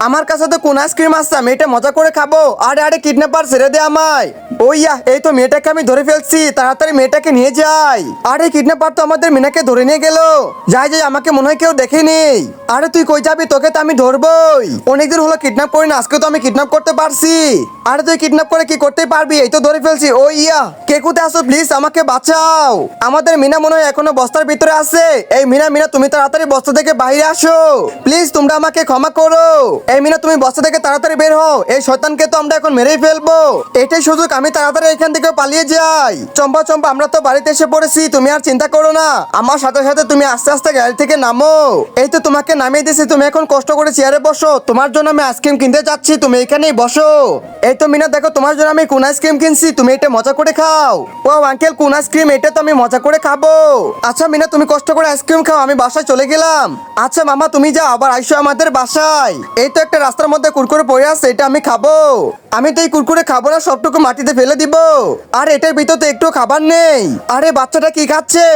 আমার কাছে তো কোন আইসক্রিম আসছে আমি এটা মজা করে খাব। আরে আরে, কিডন্যাপার, ছেড়ে দে আমায়। ওইয়া এই তো মেয়েটাকে আমি ধরে ফেলছি, তাড়াতাড়ি মেয়েটাকে নিয়ে যাই। আরে, কিডন্যাপার তো আমাদের মিনাকে ধরে নিয়ে গেল। যাই যাই, আমাকে মনে হয় কেউ দেখেনি আরে, তুই কই যাবি? তোকে তো আমি ধরবই। অনেকদিন হলো কিডন্যাপ করি না, আজকে তো আমি কিডন্যাপ করতে পারছি। আরে, তুই কিডন্যাপ করে কি করতে পারবি? এই তো ধরে ফেলছি। ও ইয়া, কে কোথায় আসো প্লিজ আমাকে বাঁচাও। আমাদের মিনা মনে হয় এখনও বস্তার ভিতরে আছে। এই মিনা মিনা, তুমি তাড়াতাড়ি বস্তা থেকে বাইরে আসো। প্লিজ, তোমরা আমাকে ক্ষমা করো। এই মিনা, তুমি বস্তা থেকে তাড়াতাড়ি বের হও। এই শয়তানকে তো আমরা এখন মেরেই ফেলব। এটাই সুযোগ, আমি তাড়াতাড়ি এখান থেকে পালিয়ে যাই। চম্পা চম্পা, আমরা তো বাড়িতে এসে পড়েছি, তুমি আর চিন্তা করো না। আমার সাথে সাথে তুমি আস্তে আস্তে গাড়ি থেকে নামো। এই তো তোমাকে নামিয়ে দিয়েছি, তুমি এখন কষ্ট করে চেয়ারে বসো। তোমার জন্য আমি আইসক্রিম কিনতে যাচ্ছি, তুমি এখানেই বসো। এই তো মিনা, দেখো, তোমার জন্য আমি কোন আইসক্রিম কিনছি, তুমি এটা মজা করে খাও। ও আঙ্কেল কোন আইসক্রিম এটা তো আমি মজা করে খাব। আচ্ছা মিনা, তুমি কষ্ট করে আইসক্রিম খাও, আমি বাসায় চলে গেলাম। আচ্ছা মামা, তুমি যাও, আবার আইসো আমাদের বাসায়। এই তো একটা রাস্তার মধ্যে কুরকুরে পড়ে আছে, এটা আমি খাব। আমি তো এই কুরকুরে খাব না, সবটুকু মাটিতে ফেলে দিব। আর এটার ভিতর তো একটু খাবার নেই। আরে বাচ্চাটা কি খাচ্ছে?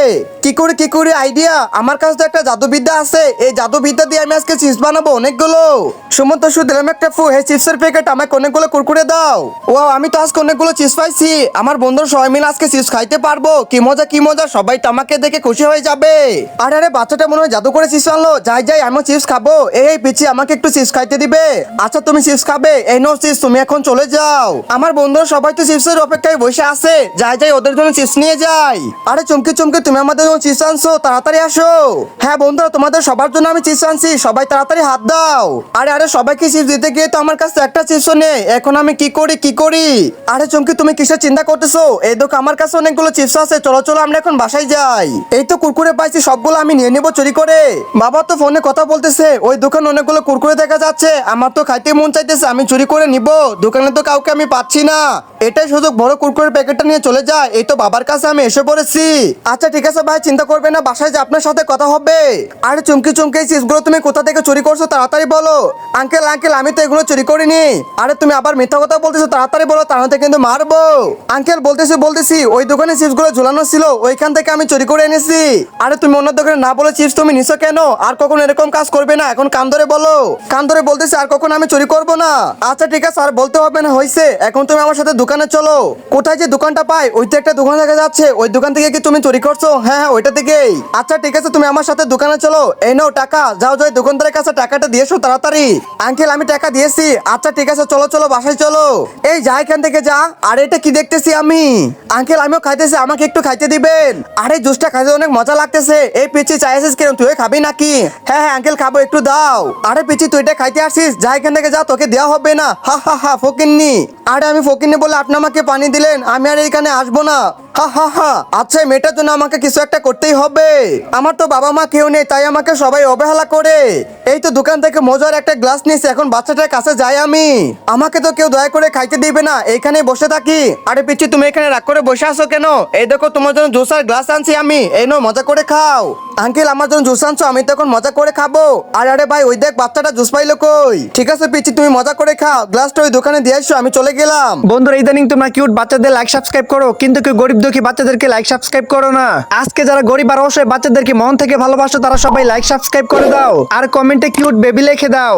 কি করে কি করে? আইডিয়া? আমার কাছে তো একটা জাদুবিদ্যা আছে। এই জাদুবিদ্যা দিয়ে আমি আজকে চিপস বানাবো অনেকগুলো। সুমন্ত শুধু দিলাম একটা ফু হে চিপসের প্যাকেট আমাকে অনেকগুলো কুরকুরে দাও। ও আমি তো আজকে অনেকগুলো চিপস পাইছি। আমার বন্ধুর সবাই মিলে আজকে চিপস খাইতে পারব। কি মজা কি মজা, সবাই তো আমাকে দেখে খুশি হয়ে যাবে। আরে আরে, বাচ্চাটা মনে হয় জাদু করে চিপস আনলো। যাই যাই, আমিও চিপস খাব। এই পিচি আমাকে একটু চিপস খাইতে দিবে? আচ্ছা তুমি চিপস খাবে? এই নো চিপস, তুমি এখন চলে যাও। আমার বন্ধুরা সবাই তো চিপসের অপেক্ষায় বসে আছে। যাই যাই, ওদের জন্য চিপস নিয়ে যাই। আরে চমকে চমকে, তুমি আমাদের জন্য চিপস আনছো, তাড়াতাড়ি আসো। হ্যাঁ বন্ধুরা, তোমাদের সবার জন্য আমি চিপস আনছি, সবাই তাড়াতাড়ি হাত দাও। আরে আরে, সবাইকে চিপস দিতে গিয়ে তো আমার কাছে একটা চিপসও নেই। এখন আমি কি করি কি করি? আরে চমকি, তুমি কিসের চিন্তা করতেছো? এই দেখো আমার কাছে অনেকগুলো চিপস আছে, চলো চলো, আমরা এখন বাসায় যাই। এই তো কুরকুরে পাইছি, সবগুলো আমি নিয়ে নেব চুরি করে। বাবা তো ফোনে কথা বলতেছে, ওই দোকানে অনেকগুলো কুরকুরে দেখা যাচ্ছে। আমার তো খাইতে মন চাইতেছে, আমি চুরি করে নিব। দোকানে তো কাউকে আমি পাচ্ছি না। এটাই সুযোগ, বড় কুরকুরের প্যাকেটটা নিয়ে চলে যায়। এই তো বাবার কাছে আমি এসে পড়েছি। আচ্ছা ঠিক আছে ভাই, চিন্তা করবে না, বাসায় যে আপনার সাথে কথা হবে। আরে চুমকি চুমকি, এই চিপসগুলো তুমি কোথা থেকে চুরি করছ তাড়াতাড়ি বলো। আঙ্কেল আঙ্কেল, আমি তো এগুলো চুরি করিনি। আরে তুমি আবার মিথ্যা কথা বলতেছো, তাড়াতাড়ি বলো তাহলে কিন্তু মারবো। আঙ্কেল, বলতেছি বলতেছি, ওই দোকানে চিপসগুলো ঝুলানো ছিল, ওইখান থেকে আমি চুরি করে এনেছি। আরে তুমি অন্য দোকানে না বলে চিপস তুমি নিছো কেন? আর কখনো এরকম কাজ করবে না, এখন কান ধরে বলো। কান ধরে বলতেছি, আর কখনো আমি চুরি করব না? আচ্ছা ঠিক আছে, আর বলতে হবে না হয়েছে এখন তুমি আমার সাথে দোকানে চলো। কোথায় যে দোকানটা পাই, ওই তো একটা দোকান দেখা যাচ্ছে। ওই দোকান থেকে কি তুমি চুরি করছ? হ্যাঁ হ্যাঁ ওইটা থেকেই। আচ্ছা ঠিক আছে, তুমি আমার সাথে দোকানে চলো। এই নাও টাকা, যাও যাও দোকানদারের কাছে টাকাটা দিয়েছ তাড়াতাড়ি। আঙ্কেল, আমি টাকা দিয়েছি। আচ্ছা ঠিক আছে, চলো চলো, বাসায় চলো। এই, যা এখান থেকে যা। আর, এটা কি দেখতেছি আমি? আঙ্কেল, আমিও খাইতেছি, আমাকে একটু খাইতে দিবেন। আরে, জুসটা খাইতে অনেক মজা লাগতেছে। এই পিচি চাইছিস কেন, তুই খাবি নাকি? হ্যাঁ হ্যাঁ আঙ্কেল, খাব, একটু দাও। আরে, পিচি, তুই এটা খাইতে আসিস, যা এখান থেকে যা, তোকে দেওয়া হবে না। হা হা হা, ফকিন্নি। আরে, আমি ফকিন্নি বলে আপনি আমাকে পানি দিলেন, আমি আর এখানে আসব না। হা হা হা। আচ্ছা মেয়েটার জন্য আমাকে কিছু একটা করতেই হবে। আমার তো বাবা মা কেউ নেই, তাই আমাকে সবাই অবহেলা করে। এই তো দোকান থেকে মজার একটা গ্লাস নিয়েছি, এখন বাচ্চাটার কাছে যাই আমি। আমাকে তো কেউ দয়া করে খাইতে দিবে না এইখানে বসে থাকি। আরে পিচ্ছি তুমি এখানে রাগ করে বসে আছো কেন? এই দেখো তোমার জন্য জুস গ্লাস আনছি আমি, এই নো মজা করে খাও। আঙ্কেল, আমার জন্য জুস আনছো, আমি তো এখন মজা করে খাব। আরে আরে ভাই, ওই দেখ বাচ্চাটা জুস পাইলো কই? ঠিক আছে পিচ্ছি তুমি মজা করে খাও। গ্লাসটা ওই দোকানে দিয়ে আসো, আমি চলে গেলাম। বন্ধুরা, ইদানিং তোমরা কিউট বাচ্চাদের লাইক সাবস্ক্রাইব করো, কিন্তু কেউ গরিব দুঃখী বাচ্চাদেরকে লাইক সাবস্ক্রাইব করো না। আজকে যারা গরিব আর অবশ্যই বাচ্চাদেরকে মন থেকে ভালোবাসো, তারা সবাই লাইক সাবস্ক্রাইব করে দাও। আর কমেন্টে কিউট বেবি লিখে দাও।